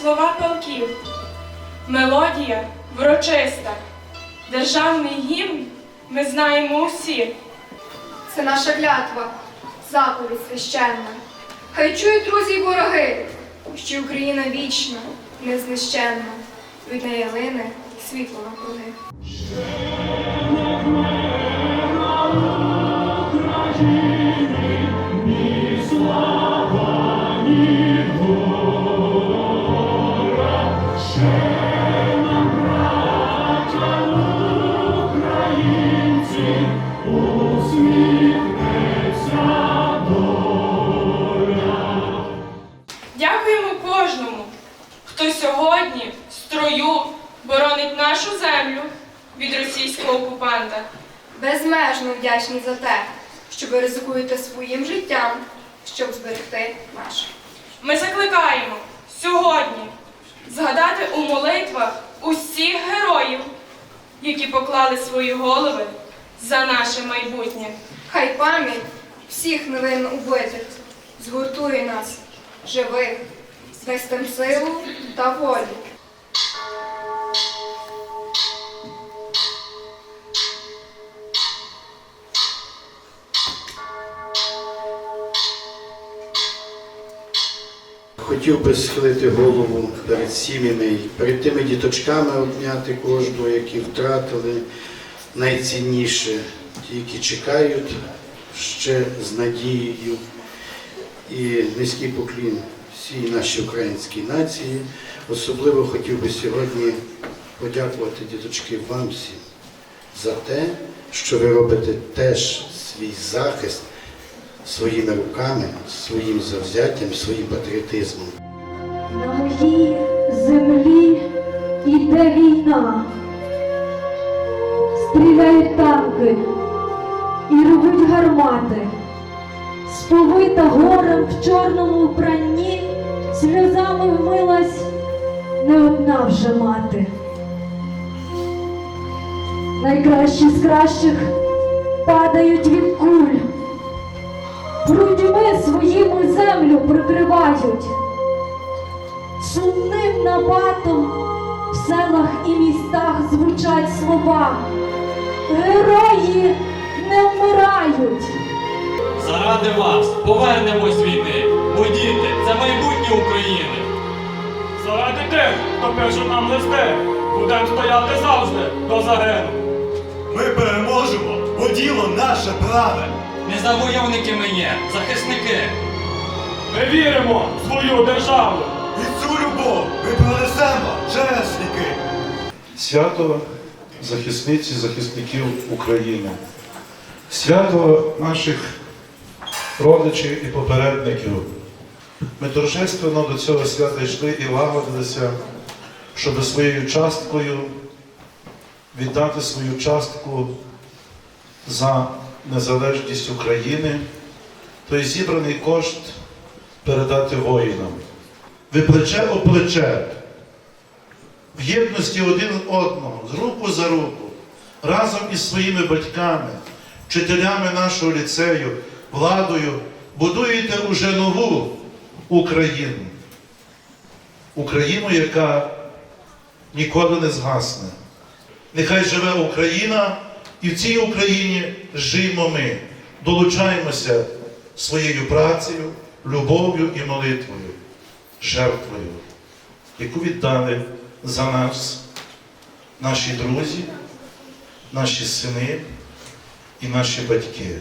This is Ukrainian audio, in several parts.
слова полків, мелодія врочиста, державний гімн ми знаємо усі. Це наша клятва, заповідь священна. Хай чують друзі й вороги, що Україна вічна, незнищенна. Від неї лине світло навкруги. Дякуємо боронить нашу землю від російського окупанта. Безмежно вдячні за те, що ви ризикуєте своїм життям, щоб зберегти наше. Ми закликаємо сьогодні згадати у молитвах усіх героїв, які поклали свої голови за наше майбутнє. Хай пам'ять всіх невинно убитих згуртує нас, живих, дасть нам силу та волю. Хотів би схилити голову перед сім'ями, перед тими діточками обняти кожного, які втратили найцінніше, ті, які чекають ще з надією. І низький поклін всій нашій українській нації. Особливо хотів би сьогодні подякувати діточки вам всім за те, що ви робите теж свій захист своїми руками, своїм завзяттям, своїм патріотизмом. На моїй землі йде війна. Стріляють танки і рвуть гармати. Сповита горем в чорному вбранні, сльозами вмилась не одна вже мати. Найкращі з кращих падають від куль, грудьми своїми землю прикривають. Сумним набатом в селах і містах звучать слова. Герої не вмирають. Заради вас повернемось з війни, бо діти це майбутнє України. Заради тих, хто пише нам листи, будемо стояти завжди до загину. Ми переможемо, бо діло наше праве. Не завойовники ми є, захисники. Ми віримо в свою державу. І цю любов ми пронесемо через віки. Свято захисниць і захисників України, свято наших родичів і попередників. Ми торжественно до цього свята йшли і лагодилися, щоб своєю часткою віддати свою частку за незалежність України, той зібраний кошт передати воїнам. Ви плече о плече в єдності один одного, з руку за руку, разом із своїми батьками, вчителями нашого ліцею, владою, будуєте уже нову Україну. Україну, яка ніколи не згасне. Нехай живе Україна, і в цій Україні живемо ми, долучаємося своєю працею, любов'ю і молитвою, жертвою яку віддали за нас наші друзі, наші сини і наші батьки.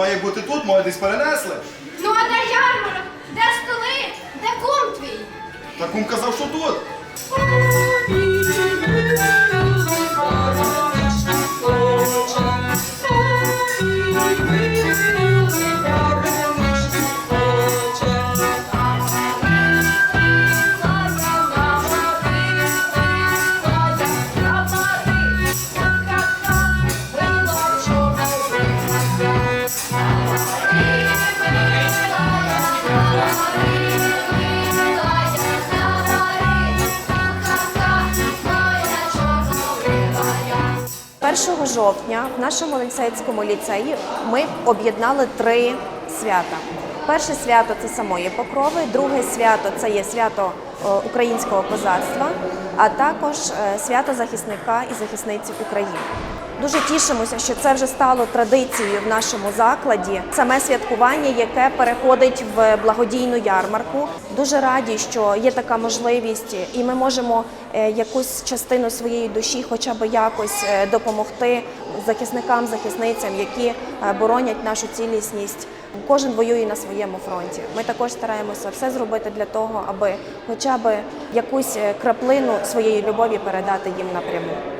має бути тут, може десь перенесли. Ну а де ярмарок? Де столи? Де кум твій? Та кум казав, що тут. Першого жовтня в нашому ліцейському ліцеї ми об'єднали три свята. Перше свято це самої покрови, друге свято це є свято е, українського козацтва, а також е, свято захисника і захисниці України. Дуже тішимося, що це вже стало традицією в нашому закладі. Саме святкування, яке переходить в благодійну ярмарку. Дуже раді, що є така можливість, і ми можемо е, якусь частину своєї душі, хоча б якось е, допомогти захисникам, захисницям, які е, боронять нашу цілісність. Кожен воює на своєму фронті. Ми також стараємося все зробити для того, аби хоча б якусь краплину своєї любові передати їм напряму.